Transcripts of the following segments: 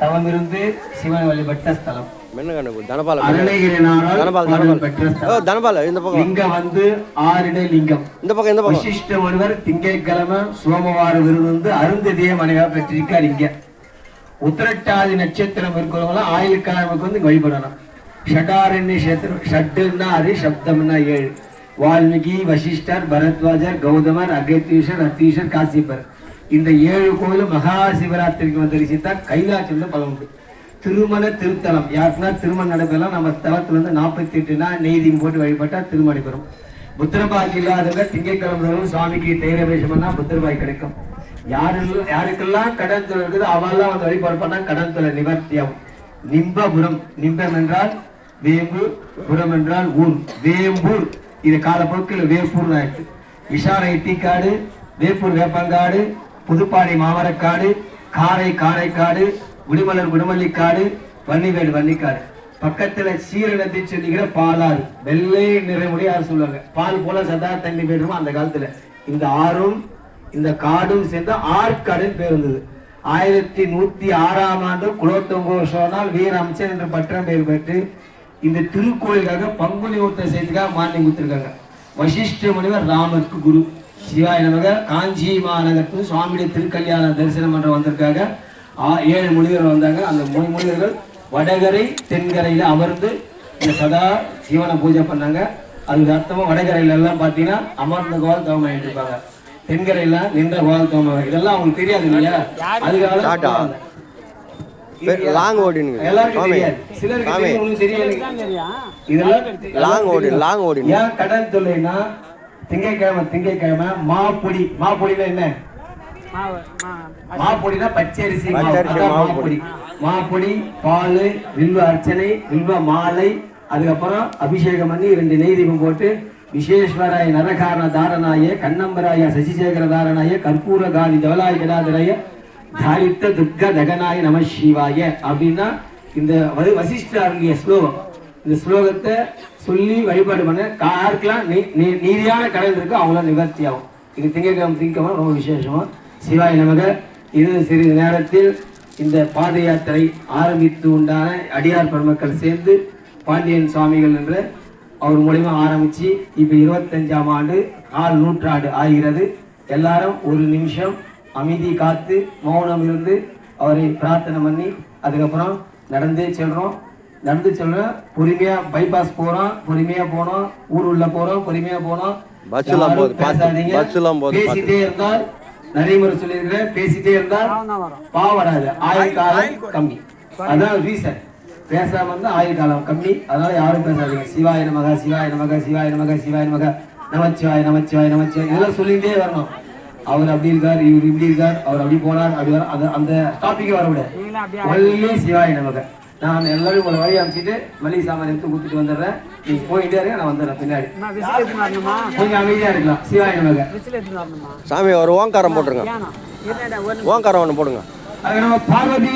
தவம் இருந்து சிவனை வழிபட்ட ஸ்தலம். திங்கட்கிழமை சோமவார விருது வந்து அருந்ததிய மனைவா பெற்றிருக்கார் இங்க. உத்திரட்டாதி நட்சத்திரம் இருக்கிறவங்களாம் ஆயுள்கிழமைக்கு வந்து வழிபடணும். ஷடாரண்ய கஷேத்திரம் ஷட்டுன்னா அது சப்தம்னா ஏழு. வால்மீகி வசிஷ்டர் பரத்வாஜர் கௌதமர் அகத்தீஷர் அத்தீஷர் காசிப்பர் இந்த ஏழு கோயிலும் மகா சிவராத்திரிக்கு வந்து தரிசித்தா கைலாசம் பலம் உண்டு. திருமண திருத்தலம். யாருக்குன்னா திருமணம் நடைபெறலாம் நம்ம ஸ்தலத்துல இருந்து நாற்பத்தி எட்டு நாள் போட்டு வழிபட்டா திருமணம் நடைபெறும் புத்திரபாக்கி இல்லாதவங்க திங்கட்கிழமை சுவாமிக்கு தைரவேஷம் பண்ணா புத்திரபாய் கிடைக்கும். யாரு யாருக்கெல்லாம் கடன் தொழில் இருக்குது அவெல்லாம் வந்து வழிபாடு பண்ணா கடன் தொழில் நிவர்த்தியாகும் நிம்பபுரம். நிம்பம் என்றால் வேம்பு புறம் என்றால் ஊர் வேம்பூர். இது காலப்போக்கில் வேப்பூர் ஆயிடுச்சு விஷார தீக்காடு வேப்பூர் வேப்பங்காடு புதுப்பாடி மாமரக்காடு காரை காரைக்காடு விடுமலர் விடுமல்லிக்காடு வன்னிவேடு வன்னிக்காடு. பக்கத்துல சீரணத்தை சொல்லிக்கிற பாலாறு வெள்ளை நிறமுடைய ஆறு சொல்லுவாங்க? பால் போல சதா தண்ணி போயிடுமோ அந்த காலத்துல. இந்த ஆறும் இந்த காடும் சேர்ந்து ஆற்காடுன்னு பேர் இருந்தது. ஆயிரத்தி நூத்தி ஆறாம் ஆண்டு குலோத்தங்கோ சோனால் வீர அமைச்சர் என்ற பட்டம் பெயர் பெற்று இந்த திருக்கோயிலுக்காக பங்குனி ஊர்த்த செய்திக்காக மானியம் கொடுத்திருக்காங்க. வசிஷ்ட முனிவர் ராமருக்கு குரு. சிவாய நமக. காஞ்சி மாநகரத்து சுவாமியுடைய திருக்கல்யாண தரிசனம் பண்ற வந்திருக்காங்க. ஆ- ஏழு முனிவர் வந்தாங்க. அந்த மூணு முனிவர்கள் வடகரை தென்கரையில அமர்ந்து இந்த சதா சிவனை பூஜை பண்ணாங்க. அதுக்கு அர்த்தமா வடகரையில எல்லாம் பார்த்தீங்கன்னா அமர்ந்த கோல் தவம் இருப்பாங்க. தென்கரையில நின்ற கோல் தவம் இதெல்லாம் அவங்களுக்கு தெரியாது இல்லையா? அதுக்காக லாங் ஓடினுங்க. சிலருக்கு தெரியாது. இதெல்லாம் லாங் ஓடி லாங் ஓடி ஏன் கடன் தொல்லைன்னா திங்கட்கிழமை திங்கட்கிழமை மாப்பொடி மாப்பொடினா என்ன? மாப்பொடினா பச்சரிசி மாப்பொடி மாப்பொடி பால் வில்வ அர்ச்சனை வில்வ மாலை அதுக்கப்புறம் அபிஷேகம் பண்ணி ரெண்டு நெய் தீபம் போட்டு விசேஸ்வராய நரகாரண தாரணாய கண்ணம்பராய சசிசேகர தாரணாய கற்பூர காதி தவலாய ஜடாதராய தாரித்த துர்க தகனாய நம சிவாய. அப்படின்னா இந்த வசிஷ்ட ஸ்லோகம். இந்த ஸ்லோகத்தை சொல்லி வழிபாடு பண்ண யாருக்கெல்லாம் நீ- நீதியான கடல் இருக்கு அவங்களாம் நிவர்த்தி ஆகும். இது திங்கக்கிழமை திங்கக்கிழமை ரொம்ப விசேஷமா. சிவாய நமக இது சிறிது நேரத்தில் இந்த பாத யாத்திரை ஆரம்பித்து உண்டான அடியார் பெருமக்கள் சேர்ந்து பாண்டியன் சுவாமிகள் என்ற அவர் மூலிமா ஆரம்பித்து இப்போ இருபத்தஞ்சாம் ஆண்டு கால் நூற்றாண்டு ஆகிறது. எல்லாரும் ஒரு நிமிஷம் அமைதி காத்து மௌனம் இருந்து அவரை பிரார்த்தனை பண்ணி அதுக்கப்புறம் நடந்தே செல்கிறோம் நடந்து செல்றோம் பொறுமையா பைபாஸ் போறோம். பொறுமையா போனோம். ஊர் உள்ள போறோம். பொறுமையா போனோம். பேசாதீங்க. பேசிட்டே இருந்தால் நிறைய முறை சொல்லியிருக்கிறேன். பேசிட்டே இருந்தால் பாவம் வராது. ஆயுள் காலம் கம்மி. அதான் ரீசன் பேசாம இருந்தா ஆயுள் காலம் கம்மி. அதனால யாரும் பேசாதீங்க. சிவாய நமக சிவாய நமக சிவாய நமக சிவாய நமக. நமச்சிவாய நமச்சிவாய நமச்சிவாய. இதெல்லாம் சொல்லிட்டே வரணும். அவர் அப்படி இருக்கார் இவர் இப்படி இருக்கார். அவர் அப்படி போனார் அப்படி வர அந்த அந்த டாபிக்கே வரக்கூடாது. ஒல்லி சிவாய நமக. நான் எல்லாரும் உங்களை வழி அமைச்சிட்டு மளிகை சாமான் எடுத்து கொடுத்துட்டு வந்துடுறேன். நீங்க போயிட்டே இருங்க நான் வந்துடுறேன் பின்னாடி. கொஞ்சம் அமைதியா இருக்கலாம். சிவாய நமக. சாமி ஒரு ஓங்காரம் போட்டுருங்க. ஓங்காரம் ஒன்று போடுங்க. அது நம்ம பார்வதி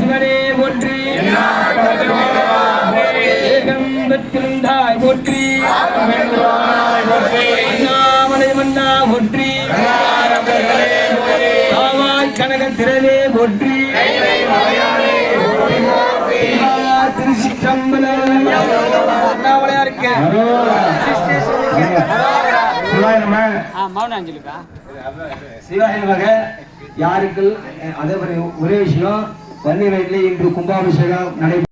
சிவனே ஏகம்பத்திருந்தாய் போற்றி. மன்னா காவாய் கனக திரவே போற்றி. திருச்சிற்றம்பலம். அண்ணாமலையா இருக்க மௌனாஞ்சலிக்கா சிவாய வக யாருக்கு அதே மாதிரி ஒரே விஷயம் வன்னி வயதிலே இன்று கும்பாபிஷேகம் நடை